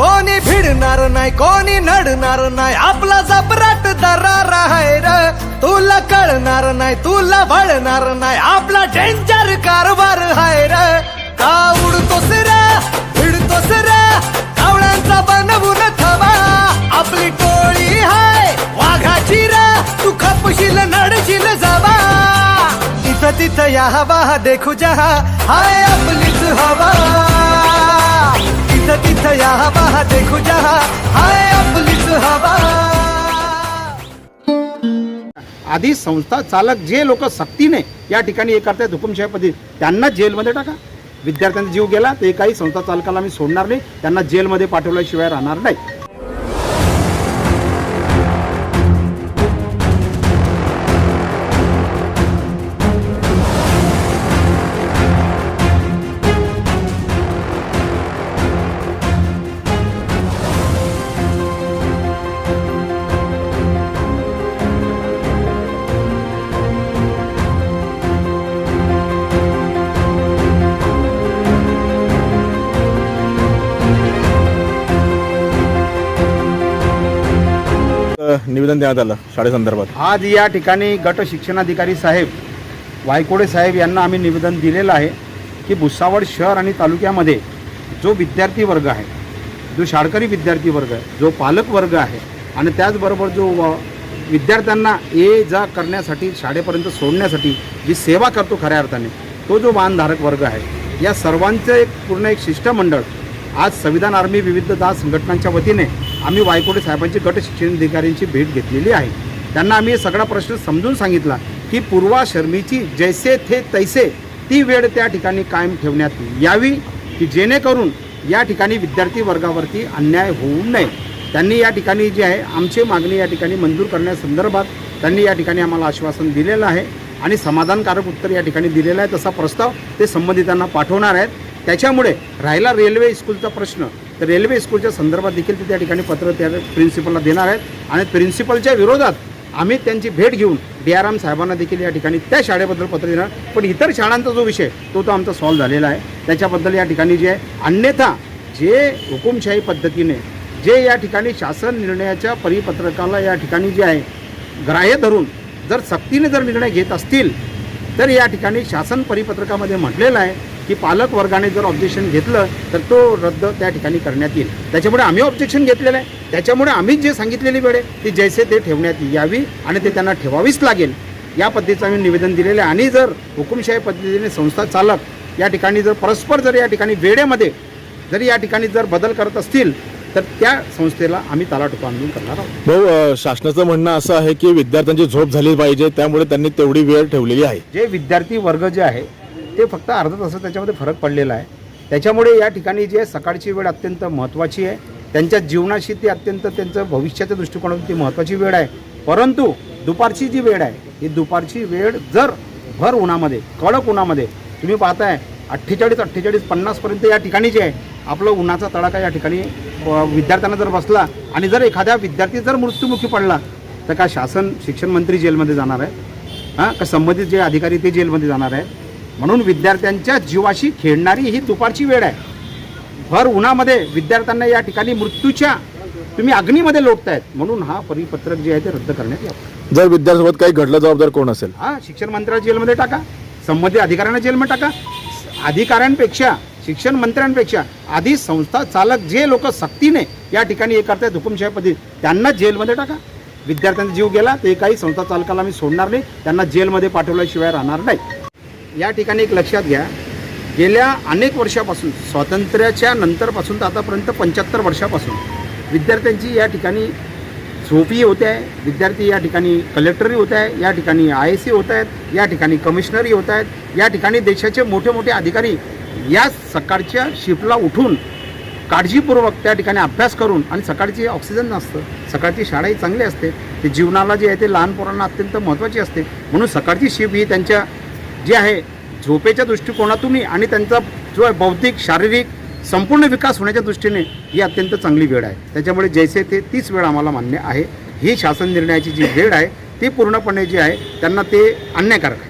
कोणी भिडणार नाही कोणी नडणार नाही आपला जबराट दरार आहे र. तुला कळणार नाही तुला वळणार नाही आपला डेंजर कारभार आहे र. का उडतोस रे? भिडतोस रे? कावळ्यांचा बनवून थवा आपली टोळी हाय वाघाची रे. तू खपशील नडशील जवा. इथं तिथं या हवा देखू जहा. हाय आपलीच हवा. तिथं या हवा देखू हाय आपलीच हवा. आधी संस्था चालक जे लोक सक्तीने या ठिकाणी हे करतायत हुकुमशाही पद्धती त्यांना जेलमध्ये टाका. विद्यार्थ्यांचा जीव गेला तर काही संस्था चालकाला मी सोडणार नाही. त्यांना जेलमध्ये पाठवल्याशिवाय राहणार नाही. निवेदन देण्यात आलं शाळेसंदर्भात आज या ठिकाणी गट शिक्षणाधिकारी साहेब वायकोडे साहेब यांना आम्ही निवेदन दिलेलं आहे की भुसावळ शहर आणि तालुक्यामध्ये जो विद्यार्थी वर्ग आहे जो शाळकरी विद्यार्थी वर्ग आहे जो पालक वर्ग आहे आणि त्याचबरोबर जो व- विद्यार्थ्यांना ये जा करण्यासाठी शाळेपर्यंत सोडण्यासाठी जी सेवा करतो खऱ्या अर्थाने तो जो वाहनधारक वर्ग आहे या सर्वांचं एक पूर्ण एक शिष्टमंडळ आज संविधान आर्मी विविध दास संघटनांच्या वतीने आम्ही वायकोडे साहेबांची गट शिक्षण अधिकाऱ्यांची भेट घेतलेली आहे. त्यांना आम्ही सगळा प्रश्न समजून सांगितला की पूर्वा शर्मीची जैसे थे तैसे ती वेळ त्या ठिकाणी कायम ठेवण्यात यावी की जेणेकरून या ठिकाणी विद्यार्थी वर्गावरती अन्याय होऊ नये. त्यांनी या ठिकाणी जे आहे आमची मागणी या ठिकाणी मंजूर करण्यासंदर्भात त्यांनी या ठिकाणी आम्हाला आश्वासन दिलेलं आहे आणि समाधानकारक उत्तर या ठिकाणी दिलेलं आहे. तसा प्रस्ताव ते संबंधितांना पाठवणार आहेत. त्याच्यामुळे राहिला रेल्वे स्कूलचा प्रश्न. तर रेल्वे स्कूलच्या संदर्भात देखील ते त्या ठिकाणी पत्र त्या प्रिन्सिपलला देणार आहेत. आणि प्रिन्सिपलच्या विरोधात आम्ही त्यांची भेट घेऊन डी आर एम साहेबांना देखील या ठिकाणी त्या शाळेबद्दल पत्र देणार. पण इतर शाळांचा जो विषय तो तो आमचा सॉल्व्ह झालेला आहे. त्याच्याबद्दल या ठिकाणी जे आहे अन्यथा जे हुकुमशाही पद्धतीने जे या ठिकाणी शासन निर्णयाच्या परिपत्रकाला या ठिकाणी जे आहे ग्राह्य धरून जर सक्तीने जर निर्णय घेत असतील तर या ठिकाणी शासन परिपत्रकामध्ये म्हटलेलं आहे की पालक वर्गाने जर ऑब्जेक्शन घेतलं तर तो रद्द त्या ठिकाणी करण्यात येईल. त्याच्यामुळे आम्ही ऑब्जेक्शन घेतलेलं आहे. त्याच्यामुळे आम्ही जे सांगितलेली वेळ आहे ती जैसे ते ठेवण्यात यावी आणि ते त्यांना ठेवावीच लागेल. या पद्धतीचं आम्ही निवेदन दिलेलं आहे. आणि जर हुकुमशाही पद्धतीने संस्था चालक या ठिकाणी जर परस्पर जर या ठिकाणी वेळेमध्ये जर या ठिकाणी जर बदल करत असतील तर त्या संस्थेला आम्ही तालाटोपा आंदोलन करणार आहोत. भाऊ शासनाचं म्हणणं असं आहे की विद्यार्थ्यांची झोप झाली पाहिजे त्यामुळे त्यांनी तेवढी वेळ ठेवलेली आहे. जे विद्यार्थी वर्ग जे आहे ते फक्त अर्धा तासात त्याच्यामध्ये फरक पडलेला आहे. त्याच्यामुळे या ठिकाणी जे सकाळची वेळ अत्यंत महत्त्वाची आहे. त्यांच्या जीवनाशी ती अत्यंत त्यांचं भविष्याच्या दृष्टिकोनातून ती महत्त्वाची वेळ आहे. परंतु दुपारची जी वेळ आहे ही दुपारची वेळ जर भर उन्हामध्ये कडक उन्हामध्ये तुम्ही पाहताय अठ्ठेचाळीस अठ्ठेचाळीस पन्नासपर्यंत या ठिकाणी जे आहे आपलं उन्हाचा तडाखा या ठिकाणी विद्यार्थ्यांना जर बसला आणि जर एखाद्या विद्यार्थी जर मृत्युमुखी पडला तर का शासन शिक्षण मंत्री जेलमध्ये जाणार आहे? हां? का संबंधित जे अधिकारी ते जेलमध्ये जाणार आहे? म्हणून विद्यार्थ्यांच्या जीवाशी खेळणारी ही दुपारची वेळ आहे. भर उन्हामध्ये विद्यार्थ्यांना या ठिकाणी मृत्यूच्या तुम्ही अग्नीमध्ये लोटतायत म्हणून हा परिपत्रक जे आहे ते रद्द करण्यात यावं. जर विद्यार्थ्यांसोबत काही घडलं जबाबदार कोण असेल? हा शिक्षण मंत्र्याला जेलमध्ये टाका. संबंधित अधिकाऱ्यांना जेलमध्ये टाका. अधिकाऱ्यांपेक्षा शिक्षण मंत्र्यांपेक्षा आधी संस्था चालक जे लोक सक्तीने या ठिकाणी हे करतायत हुकुमशाही पद्धती त्यांना जेलमध्ये टाका. विद्यार्थ्यांचा जीव गेला तर एकाही संस्था चालकाला मी सोडणार नाही. त्यांना जेलमध्ये पाठवल्याशिवाय राहणार नाही. या ठिकाणी एक लक्षात घ्या. गेल्या अनेक वर्षापासून स्वातंत्र्याच्या नंतरपासून तर आतापर्यंत पंच्याहत्तर वर्षापासून विद्यार्थ्यांची या ठिकाणी झोपी होते आहे. विद्यार्थी या ठिकाणी कलेक्टरही होत आहे या ठिकाणी आय एस सी होत आहेत या ठिकाणी कमिशनरही होत आहेत या ठिकाणी देशाचे मोठे मोठे अधिकारी या सकाळच्या शिफ्टला उठून काळजीपूर्वक त्या ठिकाणी अभ्यास करून आणि सकाळची ऑक्सिजन नसतं. सकाळची शाळाही चांगली असते. ते जीवनाला जे आहे ते लहान पोरांना अत्यंत महत्त्वाची असते. म्हणून सकाळची शिफ्ट ही त्यांच्या जे आहे झोपेच्या दृष्टिकोनातूनही आणि त्यांचा जो आहे बौद्धिक शारीरिक संपूर्ण विकास होण्याच्या दृष्टीने ही अत्यंत चांगली वेळ आहे. त्याच्यामुळे जैसे ते तीच वेळ आम्हाला मान्य आहे. ही शासन निर्णयाची जी वेळ आहे ती पूर्णपणे जी आहे त्यांना ते अन्यायकारक आहे.